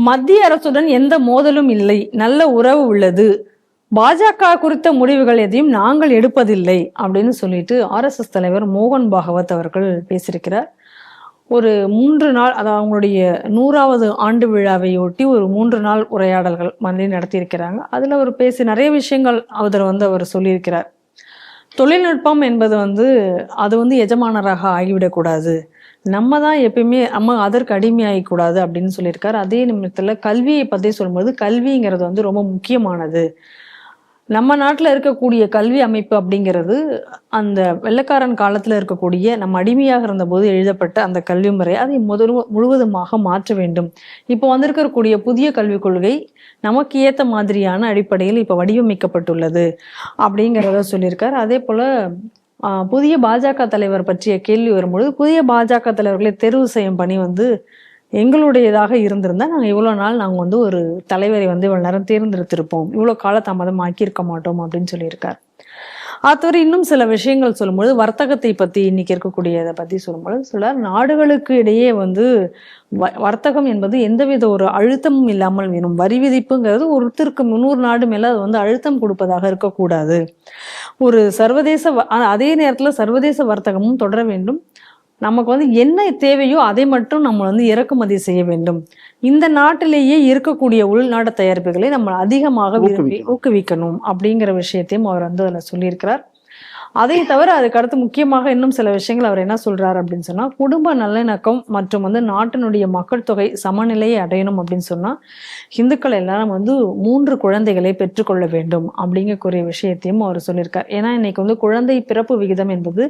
மத்திய அரசுடன் எந்த மோதலும் இல்லை. நல்ல உறவு உள்ளது. பாஜக குறித்த முடிவுகள் எதையும் நாங்கள் எடுப்பதில்லை அப்படின்னு சொல்லிட்டு ஆர்எஸ்எஸ் தலைவர் மோகன் பாகவத் அவர்கள் பேசியிருக்கிறார். ஒரு மூன்று நாள் அதாவது அவங்களுடைய நூறாவது ஆண்டு விழாவையொட்டி ஒரு மூன்று நாள் உரையாடல்கள் மாதிரி நடத்தியிருக்கிறாங்க. அதில் அவர் பேசி நிறைய விஷயங்கள் அதில் வந்து அவர் சொல்லியிருக்கிறார். தொழில்நுட்பம் என்பது வந்து அது வந்து எஜமானராக ஆகிவிடக்கூடாது. நம்ம தான் எப்பயுமே நம்ம அதற்கு அடிமையாகக்கூடாது அப்படின்னு சொல்லியிருக்காரு. அதே நிமிடத்தில் கல்வியை பற்றி சொல்லும்போது கல்விங்கிறது வந்து ரொம்ப முக்கியமானது. நம்ம நாட்டில் இருக்கக்கூடிய கல்வி அமைப்பு அப்படிங்கிறது அந்த வெள்ளக்காரன் காலத்தில் இருக்கக்கூடிய நம்ம அடிமையாக இருந்தபோது எழுதப்பட்ட அந்த கல்வி முறை அதை முதல் முழுவதுமாக மாற்ற வேண்டும். இப்போ வந்திருக்கக்கூடிய புதிய கல்விக் கொள்கை நமக்கு ஏற்ற மாதிரியான அடிப்படையில் இப்போ வடிவமைக்கப்பட்டுள்ளது அப்படிங்கிறத சொல்லியிருக்கார். அதே போல் புதிய பாஜக தலைவர் பற்றிய கேள்வி வரும்பொழுது புதிய பாஜக தலைவர்களை தேர்வு செய்யும் பணி வந்து எங்களுடையதாக இருந்திருந்தா நாங்கள் இவ்வளோ நாள் நாங்கள் வந்து ஒரு தலைவரை வந்து இவ்வளோ நேரம் தேர்ந்தெடுத்திருப்போம். இவ்வளோ காலதாமதம் ஆக்கியிருக்க மாட்டோம் அப்படின்னு சொல்லியிருக்கார். அது இன்னும் சில விஷயங்கள் சொல்லும்பொழுது வர்த்தகத்தை பற்றி இன்னைக்கு இருக்கக்கூடியதை பற்றி சொல்லும்பொழுது சிலர் நாடுகளுக்கு இடையே வந்து வ- வர்த்தகம் என்பது எந்தவித ஒரு அழுத்தமும் இல்லாமல் வேணும். வரி விதிப்புங்கிறது ஒருத்தருக்கு முன்னூறு நாடு மேலே அது வந்து அழுத்தம் கொடுப்பதாக இருக்கக்கூடாது. ஒரு சர்வதேச வ- அதே நேரத்தில் சர்வதேச வர்த்தகமும் தொடர வேண்டும். நமக்கு வந்து என்ன தேவையோ அதை மட்டும் நம்ம வந்து இறக்குமதி செய்ய வேண்டும். இந்த நாட்டிலேயே இருக்கக்கூடிய உள்நாட்டு தயாரிப்புகளை நம்ம அதிகமாக விரும்பி ஊக்குவிக்கணும். அப்படிங்கிற விஷயத்தையும் அவர் வந்து அதில் சொல்லியிருக்கிறார். அதை தவிர அதுக்கு அடுத்து முக்கியமாக இன்னும் சில விஷயங்கள் அவர் என்ன சொல்றாரு அப்படின்னு சொன்னா குடும்ப நல்லிணக்கம் மற்றும் வந்து நாட்டினுடைய மக்கள் தொகை சமநிலையை அடையணும் அப்படின்னு சொன்னா இந்துக்கள் எல்லாரும் வந்து மூன்று குழந்தைகளை பெற்றுக்கொள்ள வேண்டும் அப்படிங்கக்கூடிய விஷயத்தையும் அவர் சொல்லியிருக்கார். ஏன்னா இன்னைக்கு வந்து குழந்தை பிறப்பு விகிதம் என்பது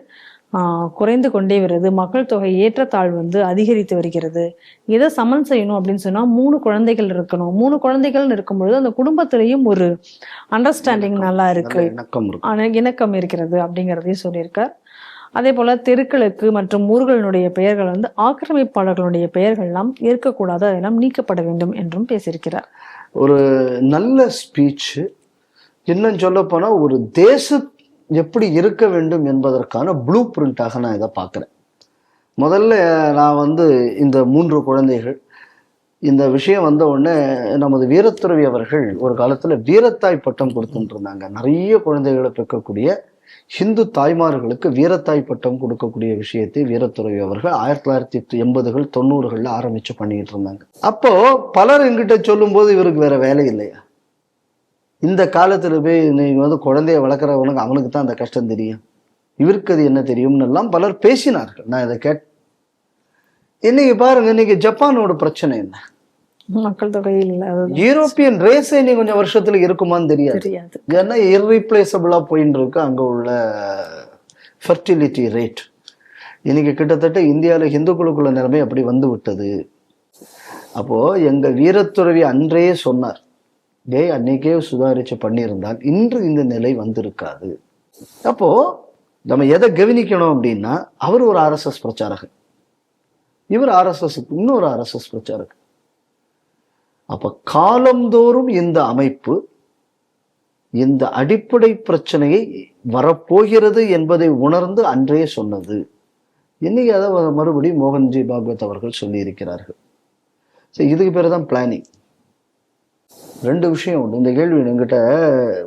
குறைந்து கொண்டே வருது. மக்கள் தொகை ஏற்றத்தாழ்வு வந்து அதிகரித்து வருகிறது. இதை சமன் செய்யணும் அப்படின்னு சொன்னா மூணு குழந்தைகள் இருக்கணும். மூணு குழந்தைகள் இருக்கும்பொழுது அந்த குடும்பத்திலையும் ஒரு அண்டர்ஸ்டாண்டிங் நல்லா இருக்கு. இணக்கம் இருக்கிறது அப்படிங்கிறதையும் சொல்லியிருக்கார். அதே போல தெருக்களுக்கு மற்றும் ஊர்களினுடைய பெயர்கள் வந்து ஆக்கிரமிப்பாளர்களுடைய பெயர்கள் எல்லாம் இருக்கக்கூடாது. அதெல்லாம் நீக்கப்பட வேண்டும் என்றும் பேசியிருக்கிறார். ஒரு நல்ல ஸ்பீச் இன்னும் சொல்ல போனா ஒரு தேச எப்படி இருக்க வேண்டும் என்பதற்கான ப்ளூ பிரிண்ட்டாக நான் இதை பார்க்குறேன். முதல்ல நான் வந்து இந்த மூன்று குழந்தைகள் இந்த விஷயம் வந்த உடனே நமது வீரத்துறவி அவர்கள் ஒரு காலத்தில் வீரத்தாய் பட்டம் கொடுத்துட்டு இருந்தாங்க நிறைய குழந்தைகளை பெற்கக்கூடிய ஹிந்து தாய்மார்களுக்கு வீரத்தாய் பட்டம் கொடுக்கக்கூடிய விஷயத்தை வீரத்துறவி அவர்கள் ஆயிரத்தி தொள்ளாயிரத்தி எண்பதுகள் தொண்ணூறுகளில் ஆரம்பித்து பண்ணிக்கிட்டு இருந்தாங்க. அப்போது பலர் எங்கிட்ட சொல்லும்போது இவருக்கு வேறு வேலை இல்லையா? இந்த காலத்துல போய் நீங்க வந்து குழந்தைய வளர்க்குறவனுக்கு அவனுக்கு தான் அந்த கஷ்டம் தெரியும். இவருக்கு அது என்ன தெரியும்னு எல்லாம் பலர் பேசினார்கள். நான் இதை கேட் இன்னைக்கு பாருங்க இன்னைக்கு ஜப்பானோட பிரச்சனை என்ன? மக்கள் தொகையில் யூரோப்பியன் ரேஸே நீ கொஞ்சம் வருஷத்துல இருக்குமான்னு தெரியாது. தெரியாது. ஏன்னா இர்ரீப்ளேசபிளா போயின்னு இருக்கு அங்க உள்ள ஃபர்டிலிட்டி ரேட் இன்னைக்கு கிட்டத்தட்ட இந்தியாவில் இந்துக்களுக்குள்ள நிலைமை அப்படி வந்து விட்டது. அப்போ எங்க வீரத்துறவி அன்றே சொன்னார் டேய் அன்னைக்கே சுதாரிச்சு பண்ணியிருந்தால் இன்று இந்த நிலை வந்திருக்காது. அப்போ நம்ம எதை கவனிக்கணும் அப்படின்னா அவர் ஒரு ஆர்எஸ்எஸ் பிரச்சாரகர் இவர் ஆர்எஸ்எஸ் இன்னொரு ஆர்எஸ்எஸ் பிரச்சாரகர் அப்ப காலந்தோறும் இந்த அமைப்பு இந்த அடிப்படை பிரச்சனையை வரப்போகிறது என்பதை உணர்ந்து அன்றே சொன்னது. இன்னைக்கு அதை வ- மறுபடியும் மோகன்ஜி பாகவத் அவர்கள் சொல்லியிருக்கிறார்கள். சரி இதுக்கு பேர் தான் பிளானிங் ரெண்டு விஷயம் உண்டு. இந்த கேள்வி என்கிட்ட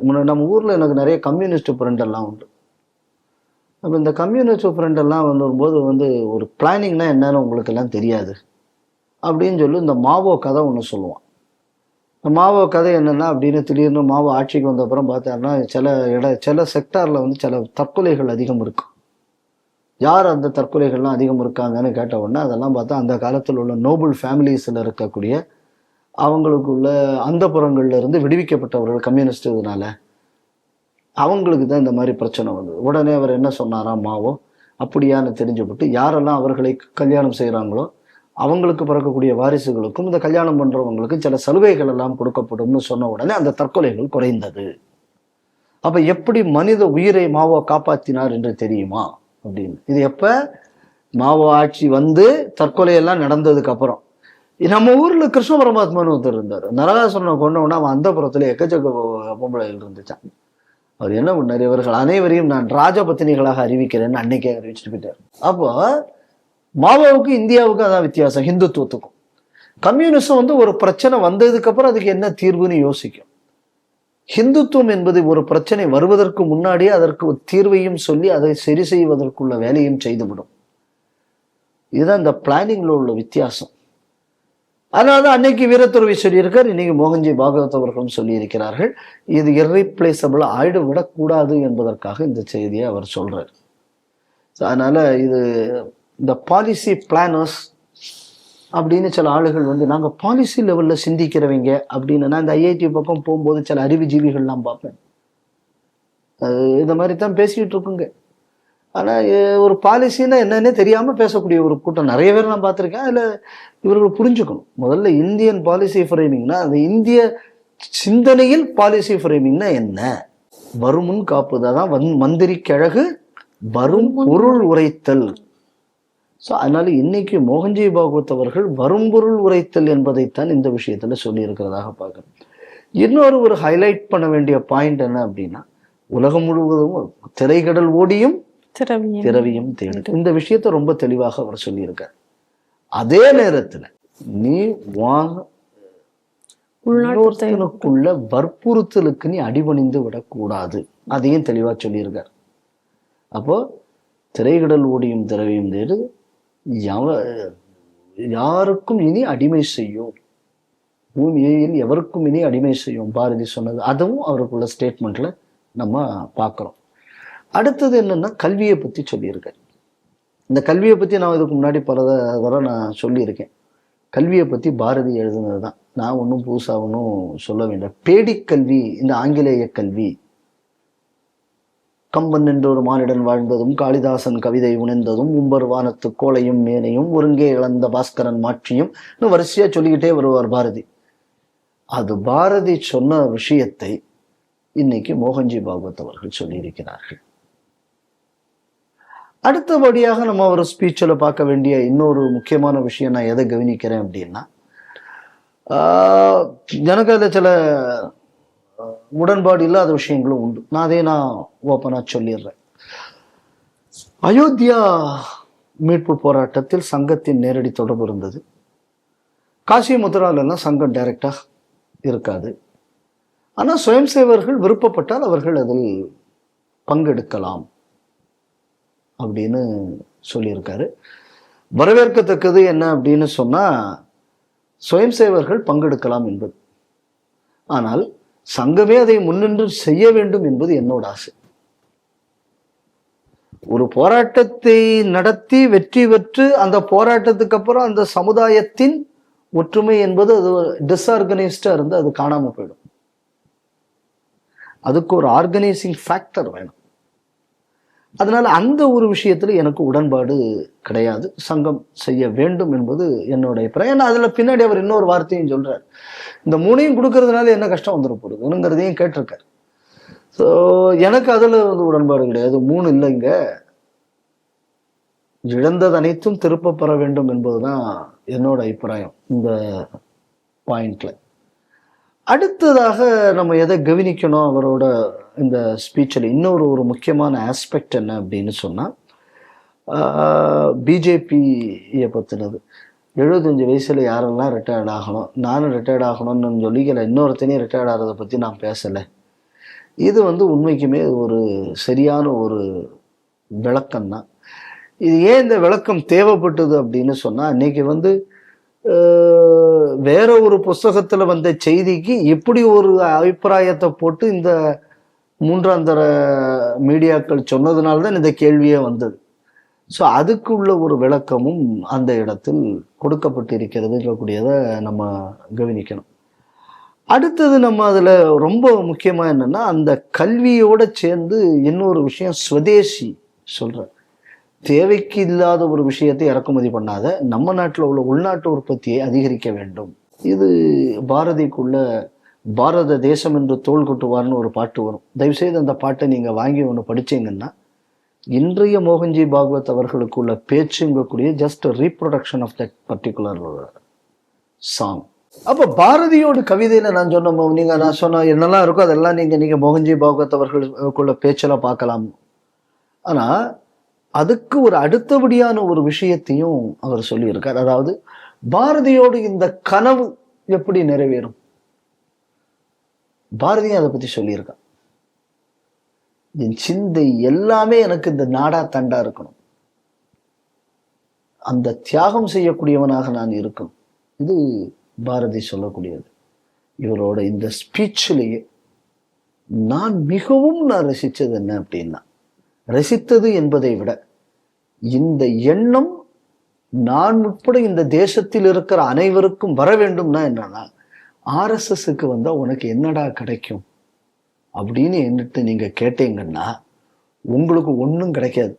முன்ன நம்ம ஊரில் எனக்கு நிறைய கம்யூனிஸ்ட் ஃப்ரெண்டெல்லாம் உண்டு. அப்போ இந்த கம்யூனிஸ்ட் ஃப்ரெண்டெல்லாம் வந்து வரும்போது வந்து ஒரு பிளானிங்னா என்னன்னு உங்களுக்கெல்லாம் தெரியாது. அப்படின்னு சொல்லி இந்த மாவோ கதை ஒன்று சொல்லுவான். இந்த மாவோ கதை என்னென்னா அப்படின்னு திடீர்னு மாவோ ஆட்சிக்கு வந்த அப்புறம் பார்த்தாருன்னா சில இட சில செக்டாரில் வந்து சில தற்கொலைகள் அதிகம் இருக்கும் யார் அந்த தற்கொலைகள்லாம் அதிகம் இருக்காங்கன்னு கேட்ட உடனே அதெல்லாம் பார்த்தா அந்த காலத்தில் உள்ள நோபல் ஃபேமிலிஸில் இருக்கக்கூடிய அவங்களுக்குள்ள அந்த இருந்து விடுவிக்கப்பட்டவர்கள் கம்யூனிஸ்ட் இதனால அவங்களுக்கு தான் இந்த மாதிரி பிரச்சனை வந்தது. உடனே அவர் என்ன சொன்னாராம் மாவோ அப்படியான்னு தெரிஞ்சுப்பட்டு யாரெல்லாம் அவர்களை கல்யாணம் செய்கிறாங்களோ அவங்களுக்கு பிறக்கக்கூடிய வாரிசுகளுக்கும் இந்த கல்யாணம் பண்ணுறவங்களுக்கும் சில சலுகைகள் எல்லாம் கொடுக்கப்படும்னு சொன்ன உடனே அந்த தற்கொலைகள் குறைந்தது. அப்போ எப்படி மனித உயிரை மாவோ காப்பாற்றினார் என்று தெரியுமா? அப்படின்னு. இது எப்போ? மாவோ ஆட்சி வந்து தற்கொலையெல்லாம் நடந்ததுக்கப்புறம் நடந்ததுக்கு அப்புறம். நம்ம ஊர்ல கிருஷ்ண பரமாத்மான்னு ஒருத்தர் இருந்தார். நரகாசுரனை கொண்டவனா அவன் அந்த புறத்துல எக்கச்சக்க பொம்பளைகள் இருந்துச்சான் அவர் என்ன பண்ணார்? இவர்கள் அனைவரையும் நான் ராஜபத்தினிகளாக அறிவிக்கிறேன்னு அன்னைக்கே அறிவிச்சுட்டு போயிட்டார். அப்போ மாவோவுக்கு இந்தியாவுக்கும் அதான் வித்தியாசம் ஹிந்துத்துவத்துக்கும். கம்யூனிசம் வந்து ஒரு பிரச்சனை வந்ததுக்கு அப்புறம் அதுக்கு என்ன தீர்வுன்னு யோசிக்கும். ஹிந்துத்துவம் என்பது ஒரு பிரச்சனை வருவதற்கு முன்னாடியே அதற்கு தீர்வையும் சொல்லி அதை சரி செய்வதற்குள்ள வேலையும் செய்துவிடும். இதுதான் இந்த பிளானிங்ல உள்ள வித்தியாசம். அதனால தான் அன்னைக்கு வீரத்துறவி சொல்லியிருக்கார் இன்னைக்கு மோகன்ஜி பாகவத் அவர்களும் சொல்லியிருக்கிறார்கள் இது இர்ரீப்ளேசபிள் ஆயிடுவிடக்கூடாது என்பதற்காக இந்த செய்தியை அவர் சொல்கிறார் ஸோ அதனால் இது இந்த பாலிசி பிளானர்ஸ் அப்படின்னு சில ஆளுகள் வந்து நாங்கள் பாலிசி லெவலில் சிந்திக்கிறவங்க அப்படின்னு நான் இந்த ஐஐடி பக்கம் போகும்போது சில அறிவுஜீவிகள்லாம் பார்ப்பேன். இந்த மாதிரி தான் பேசிக்கிட்டு இருக்குங்க. ஆனா எ- ஒரு பாலிசின்னா என்னன்னே தெரியாம பேசக்கூடிய ஒரு கூட்டம் நிறைய பேர் நான் பார்த்திருக்கேன். அதுல இவர்கள் புரிஞ்சுக்கணும். முதல்ல இந்தியன் பாலிசி ஃப்ரேமிங்னா அந்த இந்திய சிந்தனையில் பாலிசி ஃப்ரேமிங்னா என்ன? வருமுன் காப்பது அதான் வந் மந்திரி கிழகு வரும் பொருள் உரைத்தல். ஸோ அதனால இன்னைக்கு மோகன்ஜி பாகவத் அவர்கள் வரும்பொருள் உரைத்தல் என்பதைத்தான் இந்த விஷயத்துல சொல்லி இருக்கிறதாக பார்க்கணும் இன்னொரு ஒரு ஹைலைட் பண்ண வேண்டிய பாயிண்ட் என்ன அப்படின்னா உலகம் முழுவதும் திரைக்கடல் ஓடியும் திரவியம் திரவியம் தேடும் இந்த விஷயத்தை ரொம்ப தெளிவாக அவர் சொல்லியிருக்கார். அதே நேரத்துல நீ வா- உள்நாட்டு இன்னொருத்தனுக்குள்ள வற்புறுத்தலுக்கு நீ அடிபணிந்து விடக்கூடாது. அதையும் தெளிவா சொல்லியிருக்கார். அப்போ திரைக்கடல் ஓடியும் திரவியும் தேடு யாருக்கும் இனி அடிமை செய்யும். பூமியில் எவருக்கும் இனி அடிமை செய்யும். பாரதி சொன்னது அதுவும் அவருக்குள்ள ஸ்டேட்மெண்ட்ல நம்ம பார்க்குறோம். அடுத்தது என்னன்னா கல்வியை பற்றி சொல்லியிருக்கேன் இந்த கல்வியை பற்றி நான் இதுக்கு முன்னாடி பல தடவை நான் சொல்லியிருக்கேன். கல்வியை பற்றி பாரதி எழுதுனது தான் நான் ஒன்றும் புதுசாக ஒன்றும் சொல்ல வேண்டாம். பேடிக் கல்வி இந்த ஆங்கிலேய கல்வி. கம்பன் என்ற ஒரு மானிடன் வாழ்ந்ததும் காளிதாசன் கவிதை உணர்ந்ததும் உம்பர் வானத்து கோளையும் மேனையும் ஒருங்கே இழந்த பாஸ்கரன் மாற்றியும் இன்னும் வரிசையாக சொல்லிக்கிட்டே வருவார் பாரதி. அது பாரதி சொன்ன விஷயத்தை இன்னைக்கு மோகன்ஜி பாகவத் அவர்கள் சொல்லியிருக்கிறார்கள். அடுத்தபடியாக நம்ம ஒரு ஸ்பீச்சில் பார்க்க வேண்டிய இன்னொரு முக்கியமான விஷயம் நான் எதை கவனிக்கிறேன் அப்படின்னா எனக்கு அதில் சில உடன்பாடு இல்லாத விஷயங்களும் உண்டு. நான் அதே நான் ஓப்பனாக சொல்லிடுறேன். அயோத்தியா மீட்பு போராட்டத்தில் சங்கத்தின் நேரடி தொடர்பு இருந்தது. காசி முத்ராலெல்லாம் சங்கம் டைரக்டாக இருக்காது. ஆனால் சுயம் சேவர்கள் விருப்பப்பட்டால் அவர்கள் அதில் பங்கெடுக்கலாம். அப்படின்னு சொல்லியிருக்காரு. வரவேற்கத்தக்கது என்ன அப்படின்னு சொன்னா சுயம் சேவர்கள் பங்கெடுக்கலாம் என்பது. ஆனால் சங்கமே அதை முன்னின்று செய்ய வேண்டும் என்பது என்னோட ஆசை. ஒரு போராட்டத்தை நடத்தி வெற்றி பெற்று அந்த போராட்டத்துக்கு அப்புறம் அந்த சமுதாயத்தின் ஒற்றுமை என்பது அது டிஸ்ஆர்கனைஸ்டா இருந்து அது காணாம போயிடும். அதுக்கு ஒரு ஆர்கனைசிங் ஃபேக்டர் வேணும். அதனால் அந்த ஒரு விஷயத்தில் எனக்கு உடன்பாடு கிடையாது. சங்கம் செய்ய வேண்டும் என்பது என்னோட அபிப்பிராயம் ஏன்னா அதில் பின்னாடி அவர் இன்னொரு வார்த்தையும் சொல்கிறார் இந்த மூணையும் கொடுக்கறதுனால என்ன கஷ்டம் வந்துட போகுதுங்கிறதையும் கேட்டிருக்கார். ஸோ எனக்கு அதில் வந்து உடன்பாடு கிடையாது. மூணு இல்லைங்க இழந்தது அனைத்தும் திருப்ப பெற வேண்டும் என்பதுதான் என்னோட அபிப்பிராயம் இந்த பாயிண்ட்ல அடுத்ததாக நம்ம எதை கவனிக்கணும் அவரோட இந்த ஸ்பீச்சில் இன்னொரு ஒரு முக்கியமான ஆஸ்பெக்ட் என்ன அப்படின்னு சொன்னால் பிஜேபியை பற்றினது எழுபத்தஞ்சு வயசில் யாரெல்லாம் ரிட்டையர்ட் ஆகணும் நானும் ரிட்டையர்ட் ஆகணும்னு சொல்லிக்கல இன்னொருத்தனையும் ரிட்டையர்ட் ஆகிறத பற்றி நான் பேசலை. இது வந்து உண்மைக்குமே ஒரு சரியான ஒரு விளக்கம் தான் இது ஏன் இந்த விளக்கம் தேவைப்பட்டது அப்படின்னு சொன்னால் இன்றைக்கி வந்து வேற ஒரு புஸ்தகத்தில் வந்த செய்திக்கு இப்படி ஒரு அபிப்பிராயத்தை போட்டு இந்த மூன்றாம் தர மீடியாக்கள் சொன்னதுனால தான் இந்த கேள்வியே வந்தது. ஸோ அதுக்கு உள்ள ஒரு விளக்கமும் அந்த இடத்தில் கொடுக்கப்பட்டிருக்கிறதுங்கக்கூடியதை நம்ம கவனிக்கணும். அடுத்தது நம்ம அதில் ரொம்ப முக்கியமாக என்னன்னா அந்த கல்வியோடு சேர்ந்து இன்னொரு விஷயம் ஸ்வதேசி சொல்கிறேன் தேவைக்கு இல்லாத ஒரு விஷயத்தை இறக்குமதி பண்ணாத நம்ம நாட்டில் உள்ள உள்நாட்டு உற்பத்தியை அதிகரிக்க வேண்டும். இது பாரதிக்குள்ள பாரத தேசம் என்று தோள் கொட்டுவார்னு ஒரு பாட்டு வரும். தயவுசெய்து அந்த பாட்டை நீங்கள் வாங்கி ஒன்று படிச்சீங்கன்னா இன்றைய மோகன்ஜி பாகவத் அவர்களுக்குள்ள பேச்சுங்கக்கூடிய just reproduction of that particular song அப்போ பாரதியோட கவிதையில் நான் சொன்ன நீங்கள் நான் சொன்ன என்னெல்லாம் இருக்கோ அதெல்லாம் நீங்கள் நீங்கள் மோகன்ஜி பாகவத் அவர்களுக்குள்ள பேச்செல்லாம் பார்க்கலாம். ஆனால் அதுக்கு ஒரு அடுத்தபடியான ஒரு விஷயத்தையும் அவர் சொல்லியிருக்கார். அதாவது பாரதியோடு இந்த கனவு எப்படி நிறைவேறும்? பாரதியும் அதை பத்தி சொல்லியிருக்கான். என் சிந்தை எல்லாமே எனக்கு இந்த நாடா தண்டா இருக்கணும். அந்த தியாகம் செய்யக்கூடியவனாக நான் இருக்கணும். இது பாரதி சொல்லக்கூடியது. இவரோட இந்த ஸ்பீச்சிலேயே நான் மிகவும் நான் ரசித்தது என்ன அப்படின்னா ரசித்தது என்பதை விட இந்த எண்ணம் நான் உட்பட இந்த தேசத்தில் இருக்கிற அனைவருக்கும் வர வேண்டும்னா என்னன்னா ஆர்எஸ்எஸ்க்கு வந்தால் உனக்கு என்னடா கிடைக்கும்? அப்படின்னு என்னட்டு நீங்கள் கேட்டீங்கன்னா உங்களுக்கு ஒன்றும் கிடைக்காது.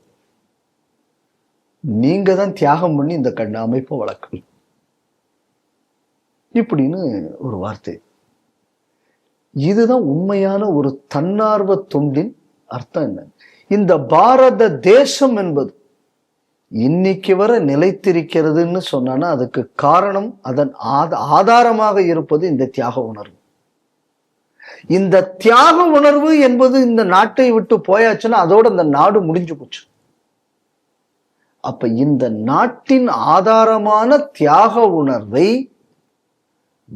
நீங்கள் தான் தியாகம் பண்ணி இந்த கண்ண அமைப்பை வளர்க்கணும். இப்படின்னு ஒரு வார்த்தை. இதுதான் உண்மையான ஒரு தன்னார்வ தொண்டின் அர்த்தம் என்ன? இந்த பாரத தேசம் என்பது இன்னைக்கு வர நிலைத்திருக்கிறதுன்னு சொன்னா அதுக்கு காரணம் அதன் ஆத- ஆதாரமாக இருப்பது இந்த தியாக உணர்வு. இந்த தியாக உணர்வு என்பது இந்த நாட்டை விட்டு போயாச்சுன்னா அதோட இந்த நாடு முடிஞ்சு போச்சு. அப்ப இந்த நாட்டின் ஆதாரமான தியாக உணர்வை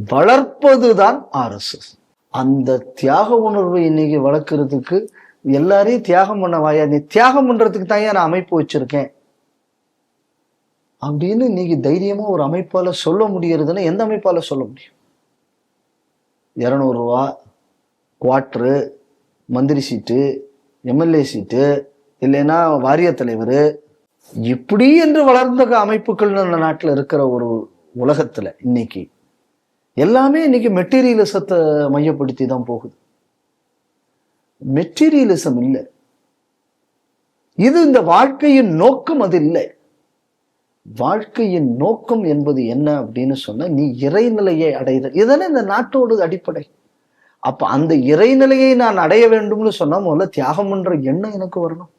வளர்ப்பதுதான் ஆர்எஸ்எஸ் அந்த தியாக உணர்வை இன்னைக்கு வளர்க்கறதுக்கு எல்லாரையும் தியாகம் பண்ண வாயா? நீ தியாகம் பண்றதுக்கு தான் நான் அமைப்பு வச்சிருக்கேன். அப்படின்னு இன்னைக்கு தைரியமா ஒரு அமைப்பால சொல்ல முடியறதுன்னா எந்த அமைப்பால சொல்ல முடியும்? இரநூறுவா குவாட்ரு மந்திரி சீட்டு எம்எல்ஏ சீட்டு இல்லைன்னா வாரிய தலைவர். இப்படி என்று வளர்ந்த அமைப்புகள் நம்ம நாட்டில் இருக்கிற ஒரு உலகத்துல இன்னைக்கு எல்லாமே இன்னைக்கு மெட்டீரியலிசத்தை மையப்படுத்தி தான் போகுது. மெட்டீரியலிசம் இல்லை. இது இந்த வாழ்க்கையின் நோக்கம் அது இல்லை. வாழ்க்கையின் நோக்கம் என்பது என்ன அப்படின்னு சொன்ன நீ இறைநிலையை அடைதல். இதுதானே இந்த நாட்டோடு அடிப்படை. அப்ப அந்த இறைநிலையை நான் அடைய வேண்டும்னு சொன்னா முதல்ல தியாகம் என்ற எண்ணம் எனக்கு வரணும்.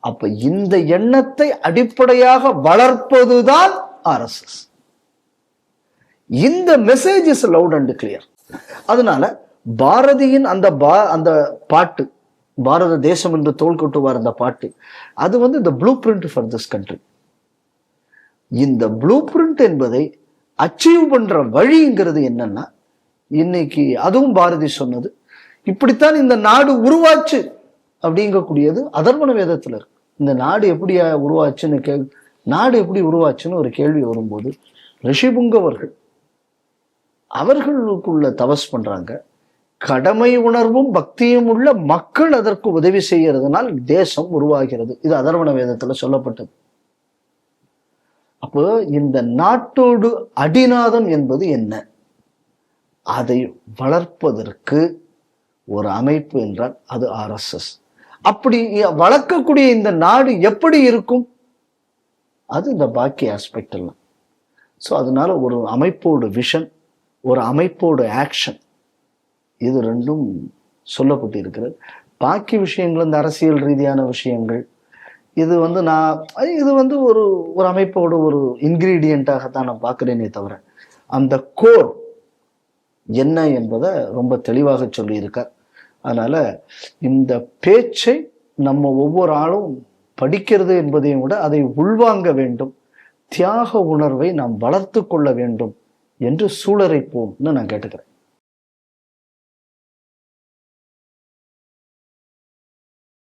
அப்ப இந்த எண்ணத்தை அடிப்படையாக வளர்ப்பதுதான் ஆர்எஸ்எஸ் இந்த message is loud and clear அதனால பாரதியின் அந்த பா அந்த பாட்டு பாரத தேசம் என்று தோல் கொட்டுவார் அந்த பாட்டு. அது வந்து இந்த blueprint for this country இந்த ப்ளூ பிரிண்ட் என்பதை அச்சீவ் பண்ற வழிங்கிறது என்னன்னா இன்னைக்கு அதுவும் பாரதி சொன்னது. இப்படித்தான் இந்த நாடு உருவாச்சு அப்படிங்கக்கூடியது அதர்வன வேதத்துல இருக்கு. இந்த நாடு எப்படி உருவாச்சுன்னு கே நாடு எப்படி உருவாச்சுன்னு ஒரு கேள்வி வரும்போது ரிஷிபுங்கவர்கள் அவர்களுக்குள்ள தவஸ் பண்றாங்க. கடமை உணர்வும் பக்தியும் உள்ள மக்கள் அதற்கு உதவி செய்யறதுனால் தேசம் உருவாகிறது. இது அதர்வண வேதத்துல சொல்லப்பட்டது. அப்போ இந்த நாட்டோடு அடிநாதம் என்பது என்ன? அதை வளர்ப்பதற்கு ஒரு அமைப்பு என்றால் அது ஆர்எஸ்எஸ் அப்படி வளர்க்கக்கூடிய இந்த நாடு எப்படி இருக்கும்? அது இந்த பாக்கி ஆஸ்பெக்ட் எல்லாம். ஸோ அதனால ஒரு அமைப்போட விஷன் ஒரு அமைப்போட ஆக்ஷன் இது ரெண்டும் சொல்லப்பட்டு இருக்கிறது பாக்கி விஷயங்கள் இந்த அரசியல் ரீதியான விஷயங்கள் இது வந்து நான் இது வந்து ஒரு ஒரு அமைப்போட ஒரு இன்கிரீடியண்ட்டாகத்தான் நான் பார்க்குறேனே தவிர அந்த கோர் என்ன என்பதை ரொம்ப தெளிவாக சொல்லியிருக்கார். அதனால் இந்த பேச்சை நம்ம ஒவ்வொரு ஆளும் படிக்கிறது என்பதையும் விட அதை உள்வாங்க வேண்டும். தியாக உணர்வை நாம் வளர்த்து கொள்ள வேண்டும் என்று சூழரைப்போம்னு நான் கேட்டுக்கிறேன்.